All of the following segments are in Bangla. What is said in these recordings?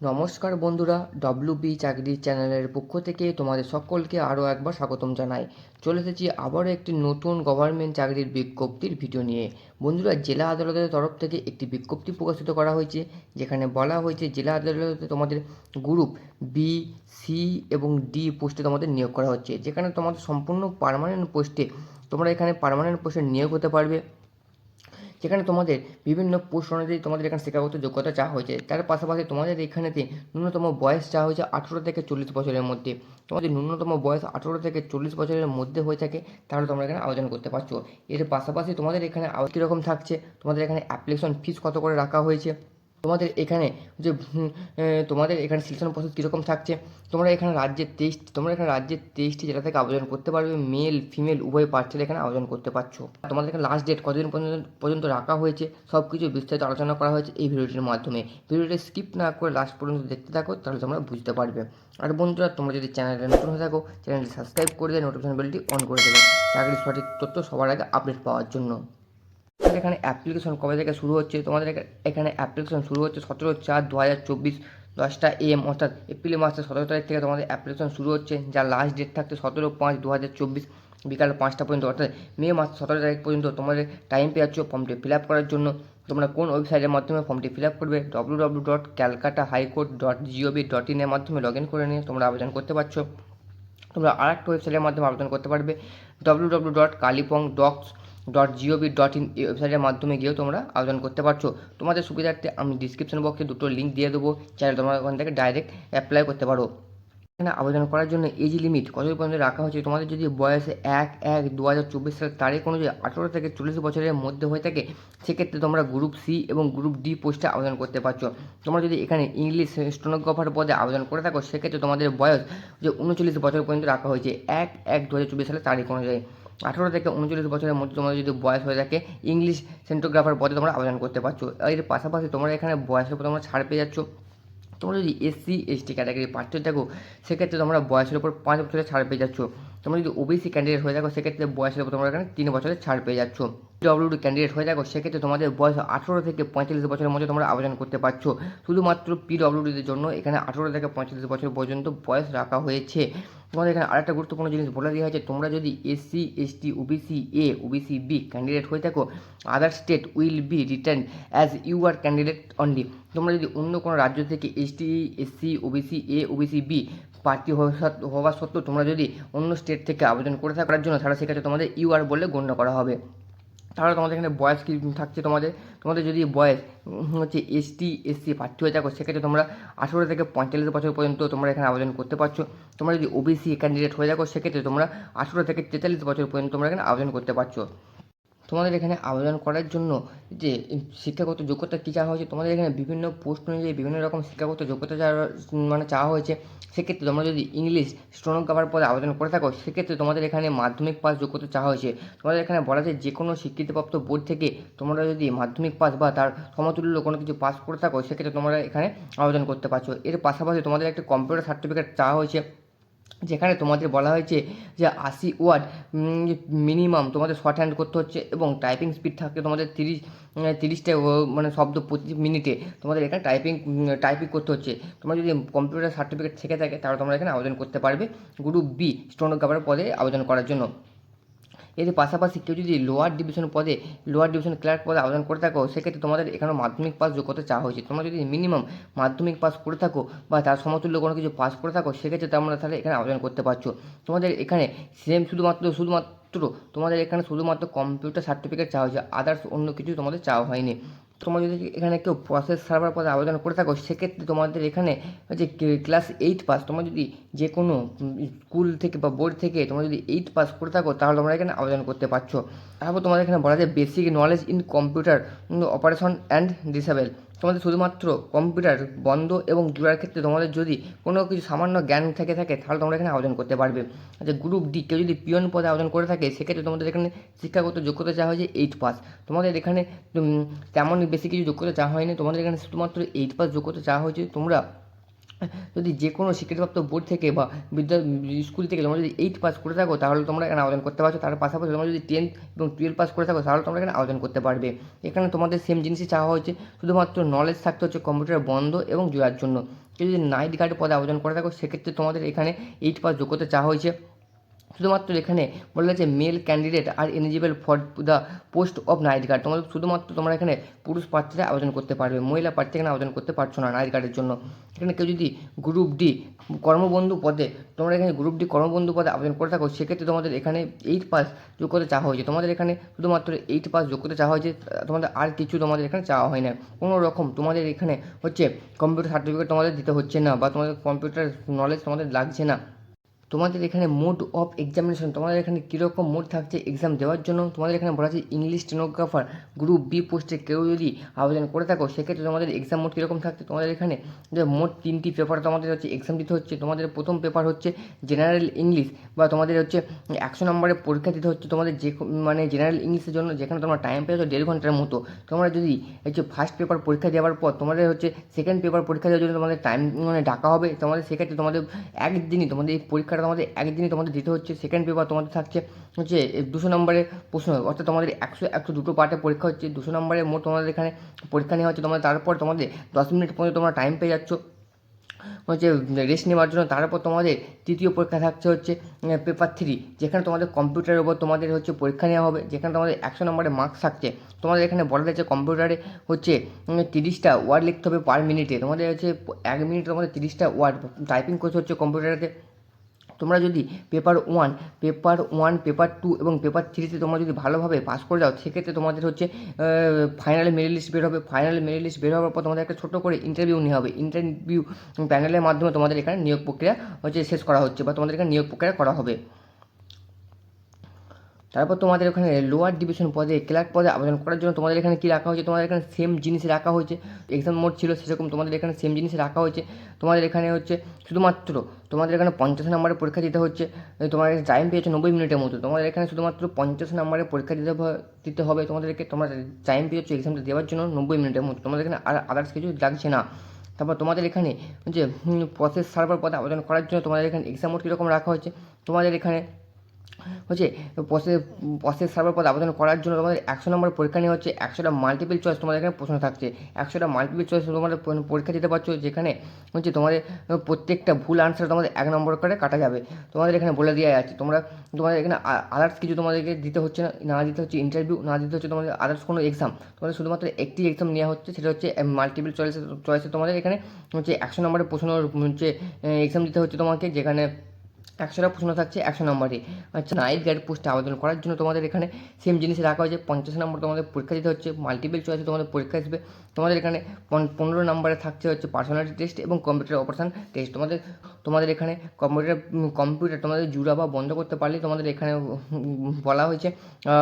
নমস্কার বন্ধুরা ডব্লিউ বি চাকরি চ্যানেলের পক্ষ থেকে তোমাদের সকলকে আরও একবার স্বাগতম জানাই। চলে এসেছি আবারও একটি নতুন গভর্নমেন্ট চাকরির বিজ্ঞপ্তির ভিডিও নিয়ে। বন্ধুরা, জেলা আদালতের তরফ থেকে একটি বিজ্ঞপ্তি প্রকাশিত করা হয়েছে, যেখানে বলা হয়েছে জেলা আদালতে তোমাদের গ্রুপ বি সি এবং ডি পোস্টে তোমাদের নিয়োগ করা হচ্ছে। যেখানে তোমাদের সম্পূর্ণ পার্মানেন্ট পোস্টে তোমরা এখানে পার্মানেন্ট পোস্টে নিয়োগ হতে পারবে। যেখানে তোমাদের বিভিন্ন পোস্ট অনুযায়ী তোমাদের এখানে শিক্ষাগত যোগ্যতা চা হয়েছে। তার পাশাপাশি তোমাদের এখানেতে ন্যূনতম বয়স চা হয়েছে আঠেরো থেকে চল্লিশ বছরের মধ্যে। তোমাদের ন্যূনতম বয়স আঠেরো থেকে চল্লিশ বছরের মধ্যে হয়ে থাকে, তাহলে তোমরা এখানে আবেদন করতে পারছ। এর পাশাপাশি তোমাদের এখানে কীরকম থাকছে? তোমাদের এখানে অ্যাপ্লিকেশন ফিস কত করে রাখা হয়েছে? তোমাদের এখানে যে তোমাদের এখানে সিলেকশন প্রসেস কীরকম থাকছে? তোমরা এখানে রাজ্যের তেইশ, তোমরা এখানে রাজ্যের তেইশটি জেলা থেকে আবেদন করতে পারবে। মেল, ফিমেল, উভয় প্রার্থীরা এখানে আবেদন করতে পারছ। তোমাদের এখানে লাস্ট ডেট কতদিন পর্যন্ত পর্যন্ত রাখা হয়েছে? সব কিছু বিস্তারিত আলোচনা করা হয়েছে এই ভিডিওটির মাধ্যমে। ভিডিওটি স্কিপ না করে লাস্ট পর্যন্ত দেখতে থাকো, তাহলে তোমরা বুঝতে পারবে। আর বন্ধুরা, তোমরা যদি চ্যানেলে নতুন হয়ে থাকো চ্যানেলটি সাবস্ক্রাইব করে দেয় নোটিফিকেশন বেলটি অন করে দেবে। চাকরির সঠিক তথ্য সবার আগে আপডেট পাওয়ার জন্য। এখানে অ্যাপ্লিকেশন কবে থেকে শুরু হচ্ছে? তোমাদের এখানে অ্যাপ্লিকেশন শুরু হচ্ছে সতেরো চার দু হাজার চব্বিশ দশটা এম অর্থাৎ এপ্রিল মাসের সতেরো তারিখ থেকে তোমাদের অ্যাপ্লিকেশন শুরু হচ্ছে, যার লাস্ট ডেট থাকছে সতেরো পাঁচ দু হাজার চব্বিশ বিকাল পাঁচটা পর্যন্ত। অর্থাৎ মে মাস সতেরো তারিখ পর্যন্ত তোমাদের টাইম পেয়ে যাচ্ছ ফর্মটি ফিল আপ করার জন্য। তোমরা কোন ওয়েবসাইটের মাধ্যমে ফর্মটি ফিল আপ করবে? W W dot Calcutta high court dot GOV dot ইনের মাধ্যমে লগ ইন করে নিয়ে তোমরা আবেদন করতে পারছ। তোমরা আর একটা ওয়েবসাইটের মাধ্যমে আবেদন করতে পারবে। W W dot Kalimpong docs dot gov dot in এই ওয়েবসাইটের মাধ্যমে গিয়েও তোমরা আবেদন করতে পারছ। তোমাদের সুবিধার্থে আমি ডিসক্রিপশন বক্সে দুটো লিঙ্ক দিয়ে দেবো চাইলে তোমরা ওখান থেকে ডাইরেক্ট অ্যাপ্লাই করতে পারো। এখানে আবেদন করার জন্য এজ লিমিট কত পর্যন্ত রাখা হয়েছে, তোমাদের যদি বয়সে এক এক দু হাজার চব্বিশ সালের তারিখ অনুযায়ী আঠেরো থেকে চল্লিশ বছরের মধ্যে হয়ে থাকে, সেক্ষেত্রে তোমরা গ্রুপ সি এবং গ্রুপ ডি পোস্টে আবেদন করতে পারছ। তোমরা যদি এখানে ইংলিশ স্টোনোগ্রাফার পদে আবেদন করে থাকো, সেক্ষেত্রে তোমাদের বয়স যে উনচল্লিশ বছর পর্যন্ত রাখা হয়েছে, এক এক দু হাজার চব্বিশ সালের তারিখ অনুযায়ী। আঠেরো থেকে উনচল্লিশ বছরের মধ্যে তোমাদের যদি বয়স হয়ে থাকে ইংলিশ সেন্টোগ্রাফার পদে তোমরা আবেদন করতে পারছ। এর পাশাপাশি তোমরা এখানে বয়সের উপর তোমরা ছাড় পেয়ে যাচ্ছ। তোমরা যদি এসসি এসটি ক্যাটাগরি প্রার্থী থাকো, সেক্ষেত্রে তোমরা বয়সের উপর পাঁচ বছরের ছাড় পেয়ে যাচ্ছ। তোমরা যদি ওবিসি ক্যান্ডিডেট হয়ে থাকো, সেক্ষেত্রে বয়সের উপর তোমরা এখানে তিন বছরের ছাড় পেয়ে যাচ্ছ। ডব্লিউডি ক্যান্ডিডেট হয়ে থাকো, সেক্ষেত্রে তোমাদের বয়স আঠেরো থেকে পঁয়তাল্লিশ বছরের মধ্যে তোমরা আবেদন করতে পারছ। শুধুমাত্র পিডব্লিউডির জন্য এখানে আঠেরো থেকে পঁয়তাল্লিশ বছর পর্যন্ত বয়স রাখা হয়েছে। তোমাদের এখানে আরেকটা গুরুত্বপূর্ণ জিনিস বলে দেওয়া হয়েছে, তোমরা যদি SC ST OBC A OBC B candidate হয়ে থাকো other state will be return as you are candidate only তোমরা যদি অন্য কোনো রাজ্য থেকে ST SC OBC A OBC B প্রার্থী হওয়া সত্ত্বেও- তোমরা যদি অন্য স্টেট থেকে আবেদন করে থাকার জন্য, তাহলে সেক্ষেত্রে তোমাদের ইউ আর বলে গণ্য করা হবে। তাহলে তোমাদের এখানে বয়স কী থাকছে তোমাদের? তোমাদের যদি বয়স হচ্ছে এসটি এসসি প্রার্থী হয়ে থাকো, সেক্ষেত্রে তোমরা আঠেরো থেকে পঁয়তাল্লিশ বছর পর্যন্ত তোমরা এখানে আবেদন করতে পারছ। তোমরা যদি ওবিসি ক্যান্ডিডেট হয়ে থাকো, সেক্ষেত্রে তোমরা আঠেরো থেকে তেতাল্লিশ বছর পর্যন্ত তোমরা এখানে আবেদন করতে পারছ। তোমাদের এখানে আবেদন করার জন্য যে শিক্ষাগত যোগ্যতা কী চাওয়া হয়েছে, তোমাদের এখানে বিভিন্ন পোস্ট অনুযায়ী বিভিন্ন রকম শিক্ষাগত যোগ্যতা চাওয়া মানে চাওয়া হয়েছে। সেক্ষেত্রে তোমরা যদি ইংলিশ স্টোনোগ্রাফার পদে আবেদন করে থাকো, সেক্ষেত্রে তোমাদের এখানে মাধ্যমিক পাস যোগ্যতা চাওয়া হয়েছে। তোমাদের এখানে বলা যায় যে কোনো স্বীকৃতিপ্রাপ্ত বোর্ড থেকে তোমরা যদি মাধ্যমিক পাস বা তার সমতুল্য কোনো কিছু পাস করে থাকো, সেক্ষেত্রে তোমরা এখানে আবেদন করতে পারছ। এর পাশাপাশি তোমাদের একটা কম্পিউটার সার্টিফিকেট চাওয়া হয়েছে। যেখানে তোমাদের বলা হয়েছে যে আশি ওয়ার্ড মিনিমাম তোমাদের শর্ট হ্যান্ড করতে হচ্ছে এবং টাইপিং স্পিড থাকতে তোমাদের তিরিশ তিরিশটা মানে শব্দ প্রতি মিনিটে তোমাদের এখানে টাইপিং টাইপিং করতে হচ্ছে। তোমরা যদি কম্পিউটার সার্টিফিকেট থেকে থাকে, তাহলে তোমরা এখানে আবেদন করতে পারবে। গ্রুপ বি স্টোনোগ্রাফার পদে আবেদন করার জন্য। এর পাশাপাশি কেউ যদি লোয়ার ডিভিশন পদে লোয়ার ডিভিশন ক্লার্ক পদে আবেদন করে থাকো, সেক্ষেত্রে তোমাদের এখানে মাধ্যমিক পাস যোগ্যতা চাওয়া হয়েছে। তোমরা যদি মিনিমাম মাধ্যমিক পাস করে থাকো বা তার সমতুল্য কোনো কিছু পাস করে থাকো, সেক্ষেত্রে তোমরা তাহলে এখানে আবেদন করতে পারছ। তোমাদের এখানে সেম শুধুমাত্র শুধুমাত্র তোমাদের এখানে শুধুমাত্র কম্পিউটার সার্টিফিকেট চাওয়া হয়েছে আদার্স অন্য কিছু তোমাদের চাওয়া হয়নি। তোমরা যদি এখানে কেউ প্রসেস সার্ভার পদে আবেদন করে থাকো, সেক্ষেত্রে তোমাদের এখানে যে ক্লাস এইট পাস তোমরা যদি যে কোনো স্কুল থেকে বা বোর্ড থেকে তোমরা যদি এইট পাস করে থাকো, তাহলে তোমরা এখানে আবেদন করতে পারছ। তারপর তোমাদের এখানে বলা যায় basic knowledge in computer operation and disable তোমাদের শুধুমাত্র কম্পিউটার বন্ধ এবং জোড়ার ক্ষেত্রে তোমাদের যদি কোনো কিছু সামান্য জ্ঞান থেকে থাকে, তাহলে তোমরা এখানে আবেদন করতে পারবে। আচ্ছা গ্রুপ ডি কেউ যদি পিয়ন পদে আবেদন করে থাকে, সেক্ষেত্রে তোমাদের এখানে শিক্ষাগত যোগ্যতা চাওয়া হয়েছে এইট পাস তোমাদের এখানে তেমন বেশি কিছু যোগ্যতা চাওয়া হয়নি। তোমাদের এখানে শুধুমাত্র এইট পাস যোগ্যতা চাওয়া হয়েছে। তোমরা যদি যে কোনো স্বীকৃতিপ্রাপ্ত বোর্ড থেকে বা বিদ্যা, স্কুল থেকে তোমরা যদি এইট পাস করে থাকো, তাহলে তোমরা এখানে আবেদন করতে পারছ। তার পাশাপাশি তোমরা যদি টেন্থ এবং টুয়েলভ পাস করে থাকো, তাহলে তোমরা এখানে আবেদন করতে পারবে। এখানে তোমাদের সেম জিনিসই চাওয়া হয়েছে। শুধুমাত্র নলেজ থাকতে হচ্ছে কম্পিউটার বন্ধ এবং জোড়ার জন্য। কেউ যদি নাইট গার্ড পদে আবেদন করে থাকো, সেক্ষেত্রে তোমাদের এখানে এইট পাস যোগ্যতা চাওয়া হয়েছে। শুধুমাত্র এখানে বলা হয়েছে male candidate are eligible for the post of night guard তোমাদের শুধুমাত্র তোমরা এখানে পুরুষ প্রার্থীরা আবেদন করতে পারবে, মহিলা প্রার্থী এখানে আবেদন করতে পারছ না নাইট গার্ডের জন্য। এখানে কেউ যদি গ্রুপ ডি কর্মবন্ধু পদে তোমরা এখানে গ্রুপ ডি কর্মবন্ধু পদে আবেদন করে থাকো, সেক্ষেত্রে তোমাদের এখানে এইট পাস যোগ্যতা চাওয়া হয়েছে। তোমাদের এখানে শুধুমাত্র এইট পাস যোগ্যতা চাওয়া হয়েছে, তোমাদের আর কিছু তোমাদের এখানে চাওয়া হয় না। কোনো রকম তোমাদের এখানে হচ্ছে কম্পিউটার সার্টিফিকেট তোমাদের দিতে হচ্ছে না বা তোমাদের কম্পিউটার নলেজ তোমাদের লাগছে না। তোমাদের এখানে মোড অফ এক্সামিনেশন তোমাদের এখানে কীরকম মোড থাকছে এক্সাম দেওয়ার জন্য, তোমাদের এখানে বলা আছে ইংলিশ স্টেনোগ্রাফার গ্রুপ বি পোস্টে কেউ যদি আবেদন করে থাকো, সেক্ষেত্রে তোমাদের এক্সাম মোড কীরকম থাকছে? তোমাদের এখানে যে মোট তিনটি পেপার তোমাদের হচ্ছে এক্সাম দিতে হচ্ছে, তোমাদের প্রথম পেপার হচ্ছে জেনারেল ইংলিশ বা তোমাদের হচ্ছে একশো নম্বরের পরীক্ষা দিতে হচ্ছে, তোমাদের যে মানে জেনারেল ইংলিশের জন্য যেখানে তোমরা টাইম পেয়েছ দেড় ঘণ্টার মতো। তোমরা যদি হচ্ছে ফার্স্ট পেপার পরীক্ষা দেওয়ার পর তোমাদের হচ্ছে সেকেন্ড পেপার পরীক্ষা দেওয়ার জন্য তোমাদের টাইম মানে ডাকা হবে, তোমাদের সেক্ষেত্রে তোমাদের একদিনই তোমাদের এই পরীক্ষাটা তোমাদের একদিনই তোমাদের দিতে হচ্ছে সেকেন্ড পেপার তোমাদের থাকছে হচ্ছে দুশো নম্বরের প্রশ্ন, অর্থাৎ তোমাদের একশো একশো দুটো পার্টে পরীক্ষা হচ্ছে, দুশো নম্বরের মোট তোমাদের এখানে পরীক্ষা নেওয়া হচ্ছে, তোমাদের তারপর তোমাদের দশ মিনিট পর্যন্ত তোমরা টাইম পেয়ে যাচ্ছ। হচ্ছে রেস্ট নেওয়ার জন্য তারপর তোমাদের তৃতীয় পরীক্ষা থাকছে হচ্ছে পেপার থ্রি যেখানে তোমাদের কম্পিউটারের উপর তোমাদের হচ্ছে পরীক্ষা নেওয়া হবে, যেখানে তোমাদের একশো নম্বরের মার্কস থাকছে। তোমাদের এখানে বলা যাচ্ছে কম্পিউটারে হচ্ছে তিরিশটা ওয়ার্ড লিখতে হবে পার মিনিটে তোমাদের হচ্ছে এক মিনিটে তোমাদের তিরিশটা ওয়ার্ড টাইপিং করতে হচ্ছে কম্পিউটারেতে তোমরা যদি paper one paper one paper two এবং পেপার থ্রিতে তোমরা যদি ভালোভাবে পাস করে যাও, সেক্ষেত্রে তোমাদের হচ্ছে ফাইনাল মেরিট লিস্ট বের হবে। ফাইনাল মেরিট লিস্ট বের হওয়ার পর তোমাদের একটা ছোটো করে ইন্টারভিউ নেওয়া হবে। ইন্টারভিউ প্যানেলের মাধ্যমে তোমাদের এখানে নিয়োগ প্রক্রিয়া হচ্ছে শেষ করা হচ্ছে বা তোমাদের এখানে নিয়োগ প্রক্রিয়া করা হবে। তারপর তোমাদের এখানে লোয়ার ডিভিশন পদে ক্লার্ক পদে আবেদন করার জন্য তোমাদের এখানে কী রাখা হয়েছে তোমাদের এখানে সেম জিনিস রাখা হয়েছে এক্সাম মোড ছিল সেরকম তোমাদের এখানে সেম জিনিস রাখা হয়েছে তোমাদের এখানে হচ্ছে শুধুমাত্র তোমাদের এখানে পঞ্চাশ নম্বরের পরীক্ষা দিতে হচ্ছে তোমার টাইম পেয়েছে নব্বই মিনিটের মতো তোমাদের এখানে শুধুমাত্র পঞ্চাশ নম্বরের পরীক্ষা দিতে দিতে হবে তোমাদেরকে তোমরা টাইম পেয়েছ এক্সামটা দেওয়ার জন্য নব্বই মিনিটের মতো তোমাদের এখানে আর আদার্স কিছু লাগছে না তারপর তোমাদের এখানে যে প্রসেস সার্ভার পদে আবেদন করার জন্য তোমাদের এখানে এক্সাম মোড কীরকম রাখা হয়েছে তোমাদের এখানে হচ্ছে প্রসেস প্রসেস সার্ভার পদে আবেদন করার জন্য তোমাদের একশো নম্বর পরীক্ষা নিয়ে হচ্ছে একশোটা মাল্টিপল চয়েস তোমাদের এখানে প্রশ্ন থাকছে। একশোটা মাল্টিপল চয়েস তোমাদের পরীক্ষা দিতে পারছ, যেখানে হচ্ছে তোমাদের প্রত্যেকটা ভুল আনসার তোমাদের এক নম্বর করে কাটা যাবে। তোমাদের এখানে বলে দেওয়া আছে, তোমরা, তোমাদের এখানে আদার্স কিছু তোমাদেরকে দিতে হচ্ছে না না দিতে হচ্ছে ইন্টারভিউ না দিতে হচ্ছে তোমাদের আদার্স কোনো এক্সাম তোমাদের শুধুমাত্র একটি এক্সাম নেওয়া হচ্ছে, সেটা হচ্ছে মাল্টিপল চয়েসে চয়েসে তোমাদের এখানে হচ্ছে একশো নম্বরের প্রশ্ন হচ্ছে এক্সাম দিতে হচ্ছে তোমাকে, যেখানে একশোটা প্রশ্ন থাকছে, একশো নম্বরে আচ্ছা নাইট গাইড পোস্টে আবেদন করার জন্য তোমাদের এখানে সেম জিনিস রাখা হয়েছে, পঞ্চাশ নম্বর তোমাদের পরীক্ষা দিতে হচ্ছে মাল্টিপল চয়েসে তোমাদের পরীক্ষা আসবে। তোমাদের এখানে পন- পনেরো নম্বরে থাকছে হচ্ছে পার্সোনালিটি টেস্ট এবং কম্পিউটার অপারেশন টেস্ট তোমাদের তোমাদের এখানে কম্পিউটার কম্পিউটার তোমাদের জুড়া বা বন্ধ করতে পারলে তোমাদের এখানে বলা হয়েছে,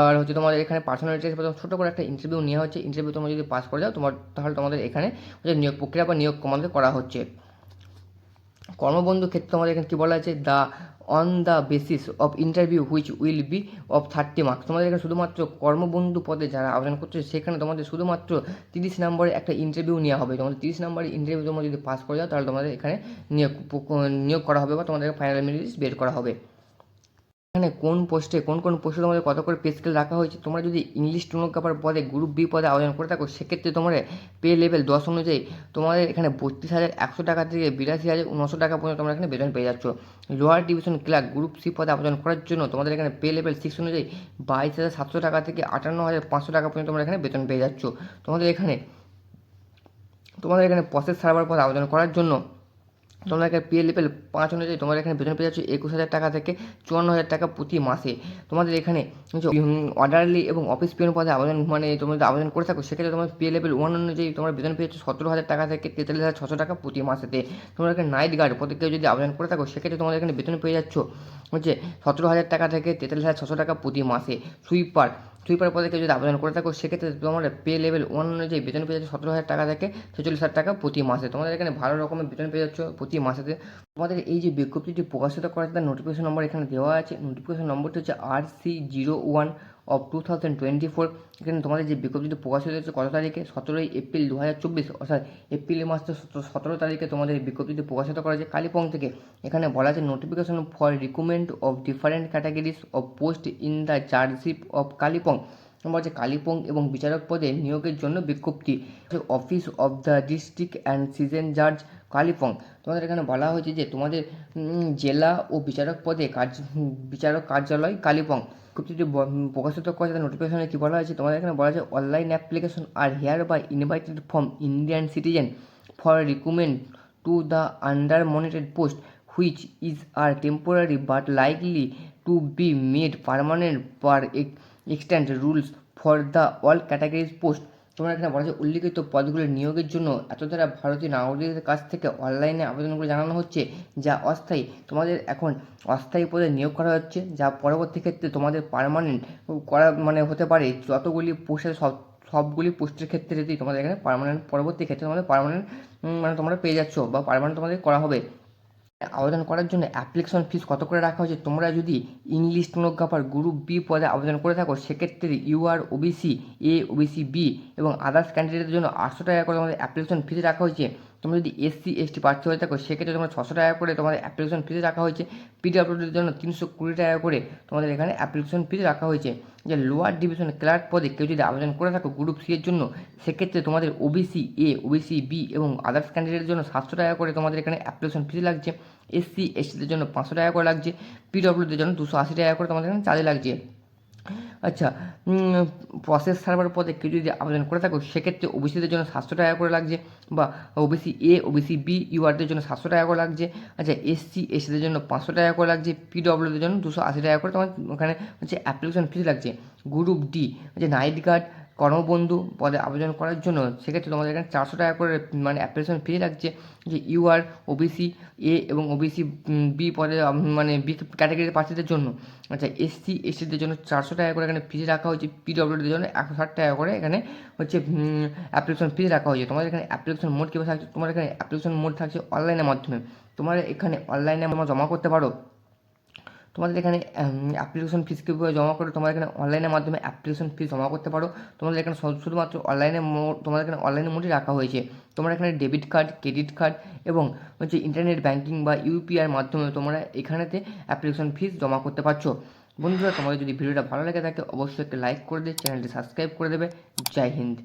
আর হচ্ছে তোমাদের এখানে পার্সোনালিটি টেস্ট বা ছোটো করে একটা ইন্টারভিউ নেওয়া হচ্ছে। ইন্টারভিউ তোমরা যদি পাস করে যাও, তোমার, তাহলে তোমাদের এখানে নিয়োগ প্রক্রিয়া বা নিয়োগ তোমাদের করা হচ্ছে। কর্মবন্ধু ক্ষেত্রে আমাদের এখানে কী বলা আছে? The on the basis of interview which will be of thirty marks তোমাদের এখানে শুধুমাত্র কর্মবন্ধু পদে যারা আবেদন করছে, সেখানে তোমাদের শুধুমাত্র তিরিশ নম্বরে একটা ইন্টারভিউ নেওয়া হবে। তোমাদের তিরিশ নম্বরের ইন্টারভিউ তোমরা যদি পাস করে যাও, তাহলে তোমাদের এখানে নিয়োগ নিয়োগ করা হবে বা তোমাদের ফাইনাল মেরিট বের করা হবে। এখানে কোন পোস্টে কোন কোন পোস্টে তোমাদের কত করে পে স্কেল রাখা হয়েছে? তোমরা যদি ইংলিশ স্টেনোগ্রাফার পদে গ্রুপ বি পদে আবেদন করে থাকো, সেক্ষেত্রে তোমার পে লেভেল দশ অনুযায়ী তোমাদের এখানে বত্রিশ হাজার একশো টাকা থেকে বিরাশি হাজার নশো টাকা পর্যন্ত তোমরা এখানে বেতন পেয়ে যাচ্ছ। Lower division clerk group C পদে আবেদন করার জন্য তোমাদের এখানে পে লেভেল সিক্স অনুযায়ী বাইশ হাজার সাতশো টাকা থেকে আটান্ন হাজার পাঁচশো টাকা পর্যন্ত তোমরা এখানে বেতন পেয়ে যাচ্ছ। তোমাদের এখানে তোমাদের এখানে প্রসেস সার্ভার পদে আবেদন করার জন্য তোমরা এখানে পে লেভেল পাঁচ অনুযায়ী তোমরা এখানে বেতন পেয়ে যাচ্ছ একুশ হাজার টাকা থেকে চুয়ান্ন হাজার টাকা প্রতি মাসে। তোমাদের এখানে অর্ডারলি এবং অফিস পিয়ন পদে আবেদন মানে তোমরা যদি আবেদন করে থাকো, সেক্ষেত্রে তোমার পে লেভেল ওয়ান অনুযায়ী তোমরা বেতন পেয়ে যাচ্ছ সতেরো হাজার টাকা থেকে তেতাল্লিশ হাজার ছশো টাকা প্রতি মাসেতে। তোমরা এখানে নাইট গার্ড পদে কেউ যদি আবেদন করে থাকো, সেক্ষেত্রে তোমাদের এখানে বেতন পেয়ে যাচ্ছ, হচ্ছে সতেরো হাজার টাকা থেকে তেতাল্লিশ হাজার ছশো টাকা প্রতি মাসে। সুইপার সুইপার পদে কেউ যদি আবেদন করে থাকো, সেক্ষেত্রে তোমার পে লেভেল ওয়ান অনুযায়ী বেতন পেয়ে যাচ্ছে সতেরো হাজার টাকা থেকে ছেচল্লিশ হাজার টাকা প্রতি মাসে। তোমাদের এখানে ভালো রকমের বেতন পেয়ে যাচ্ছ প্রতি মাসেতে। তোমাদের এই যে বিজ্ঞপ্তিটি প্রকাশিত করা তার নোটিফিকেশন নম্বর এখানে দেওয়া আছে। নোটিফিকেশন নম্বরটি হচ্ছে R C zero one of two thousand twenty four এখানে তোমাদের যে বিজ্ঞপ্তিটি প্রকাশিত হয়েছে কত তারিখে? সতেরোই এপ্রিল দু হাজার চব্বিশ, অর্থাৎ এপ্রিল মাসের সতেরো তারিখে তোমাদের বিজ্ঞপ্তিটি প্রকাশিত করা হয়েছে কালিম্পং থেকে। এখানে বলা আছে notification for recruitment of different categories of post in the judgeship of Kalimpong. Number হচ্ছে কালিম্পং এবং বিচারক পদে নিয়োগের জন্য বিজ্ঞপ্তি। Office of the district and sessions জাজ কালিম্পং। তোমাদের এখানে বলা হয়েছে যে তোমাদের জেলা ও বিচারক পদে কার্য বিচারক কার্যালয় কালিম্পং। উম, প্রকাশিত করেছে নোটিফিকেশনে কী বলা হয়েছে? তোমাদের এখানে বলা হয়েছে online application are hereby invited from Indian citizen for recruitment to the undermentioned post which is are temporary but likely to be made permanent per extent rules for the all categories post তোমরা এখানে বলা হচ্ছে উল্লিখিত পদগুলির নিয়োগের জন্য এত দ্বারা ভারতীয় নাগরিকদের কাছ থেকে অনলাইনে আবেদনগুলো জানানো হচ্ছে, যা অস্থায়ী। তোমাদের এখন অস্থায়ী পদে নিয়োগ করা হচ্ছে, যা পরবর্তী ক্ষেত্রে তোমাদের পার্মানেন্ট করা মানে হতে পারে। যতগুলি পোস্টের সব, সবগুলি পোস্টের ক্ষেত্রে যদি তোমাদের এখানে পার্মানেন্ট পরবর্তী ক্ষেত্রে তোমাদের পার্মানেন্ট মানে তোমরা পেয়ে যাচ্ছ বা পার্মানেন্ট তোমাদের করা হবে। আবেদন করার জন্য অ্যাপ্লিকেশন ফিস কত করে রাখা হয়েছে? তোমরা যদি ইংলিশ স্টেনোগ্রাফার গ্রুপ বি পদে আবেদন করে থাকো, সেক্ষেত্রে U UR OBC A OBC B এবং আদার্স ক্যান্ডিডেটের জন্য আটশো টাকা করে আমাদের অ্যাপ্লিকেশন ফিস রাখা হয়েছে। তোমরা যদি এসসি, এসটি প্রার্থী হয়ে থাকো, সেক্ষেত্রে তোমরা ছশো টাকা করে তোমাদের অ্যাপ্লিকেশন ফিস রাখা হয়েছে। পিডাব্লিউডির জন্য তিনশো কুড়ি টাকা করে তোমাদের এখানে অ্যাপ্লিকেশন ফিস রাখা হয়েছে। যে লোয়ার ডিভিশন ক্লার্ক পদে কেউ যদি আবেদন করে থাকো গ্রুপ সি এর জন্য, সেক্ষেত্রে তোমাদের ওবিসি এ ওবিসি বি এবং আদার্স ক্যান্ডিডেটের জন্য সাতশো টাকা করে তোমাদের এখানে অ্যাপ্লিকেশন ফিস লাগছে। এসসি এসটিদের জন্য পাঁচশো টাকা করে লাগছে। পিডব্লিউডির জন্য দুশো আশি টাকা করে তোমাদের এখানে চার্জ লাগছে। আচ্ছা প্রসেস সার্ভার পদে কেউ যদি আবেদন করে থাকো, সেক্ষেত্রে ওবিসিদের জন্য সাতশো টাকা করে লাগছে বা ওবিসি এ ওবিসি বি ইউআরদের জন্য সাতশো টাকা করে লাগছে। আচ্ছা এসসি এসিদের জন্য পাঁচশো টাকা করে লাগছে। পিডব্লিউদের জন্য দুশো আশি টাকা করে তোমার ওখানে হচ্ছে অ্যাপ্লিকেশন ফিস লাগছে। গ্রুপ ডি যে নাইট গার্ড কর্মবন্ধু পদে আবেদন করার জন্য সেক্ষেত্রে তোমাদের এখানে চারশো টাকা করে মানে অ্যাপ্লিকেশন ফি লাগছে। যে ইউ ইউআর ওবিসি এ এবং ওবিসি বি পদে মানে বি ক্যাটাগরির প্রার্থীদের জন্য। আচ্ছা এসসি এসটিদের জন্য চারশো টাকা করে এখানে ফি রাখা হয়েছে। পিডব্লিউডির জন্য একশো ষাট টাকা করে এখানে হচ্ছে অ্যাপ্লিকেশন ফি রাখা হয়েছে। তোমাদের এখানে অ্যাপ্লিকেশন মোড কীভাবে থাকছে? তোমার এখানে অ্যাপ্লিকেশন মোড থাকছে অনলাইনের মাধ্যমে। তোমরা এখানে অনলাইনে জমা করতে পারো। তোমাদের এখানে অ্যাপ্লিকেশন ফিস কীভাবে জমা করে তোমাদের এখানে অনলাইনের মাধ্যমে অ্যাপ্লিকেশন ফিস জমা করতে পারো। তোমাদের এখানে শুধু- শুধুমাত্র অনলাইনে মোড তোমাদের এখানে অনলাইনে মোডই রাখা হয়েছে। তোমরা এখানে ডেবিট কার্ড ক্রেডিট কার্ড এবং হচ্ছে ইন্টারনেট ব্যাঙ্কিং বা ইউপিআইয়ের মাধ্যমে তোমরা এখানেতে অ্যাপ্লিকেশন ফিস জমা করতে পারছ। বন্ধুরা, তোমাদের যদি ভিডিওটা ভালো লাগে থাকে, অবশ্যই একটা লাইক করে দেবে চ্যানেলটি সাবস্ক্রাইব করে দেবে। জয় হিন্দ।